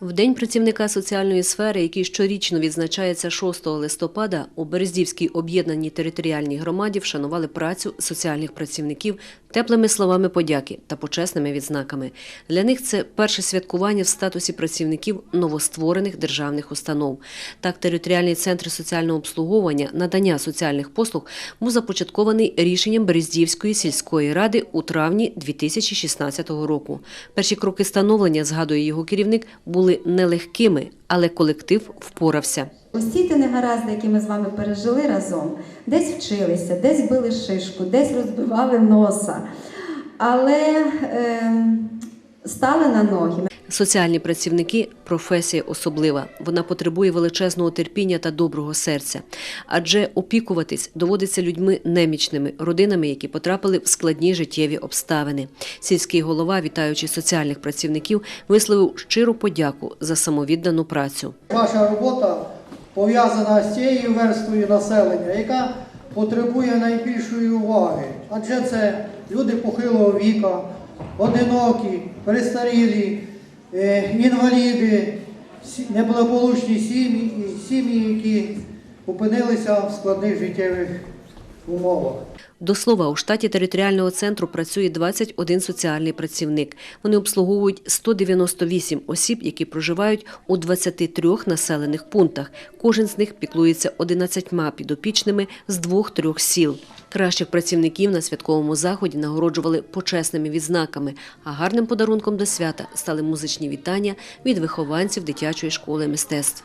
В День працівника соціальної сфери, який щорічно відзначається 6 листопада, у Берездівській об'єднаній територіальній громаді вшанували працю соціальних працівників теплими словами подяки та почесними відзнаками. Для них це перше святкування в статусі працівників новостворених державних установ. Так, територіальний центр соціального обслуговування надання соціальних послуг був започаткований рішенням Берездівської сільської ради у травні 2016 року. Перші кроки становлення, згадує його керівник, були нелегкими, але колектив впорався. Усі ті негаразди, які ми з вами пережили разом, десь вчилися, десь били шишку, десь розбивали носа, але е, стали на ноги. Соціальні працівники професія особлива. Вона потребує величезного терпіння та доброго серця. Адже опікуватись доводиться людьми немічними, родинами, які потрапили в складні життєві обставини. Сільський голова, вітаючи соціальних працівників, висловив щиру подяку за самовіддану працю. Ваша робота пов'язана з тією верствою населення, яка потребує найбільшої уваги. Адже це люди похилого віка, одинокі, перестарілі, інваліди, сі- неблагополучні сім'ї, які опинилися в складних життєвих умовах. До слова, у штаті територіального центру працює 21 соціальний працівник. Вони обслуговують 198 осіб, які проживають у 23 населених пунктах. Кожен з них піклується 11 підопічними з двох-трьох сіл. Кращих працівників на святковому заході нагороджували почесними відзнаками, а гарним подарунком до свята стали музичні вітання від вихованців дитячої школи мистецтв.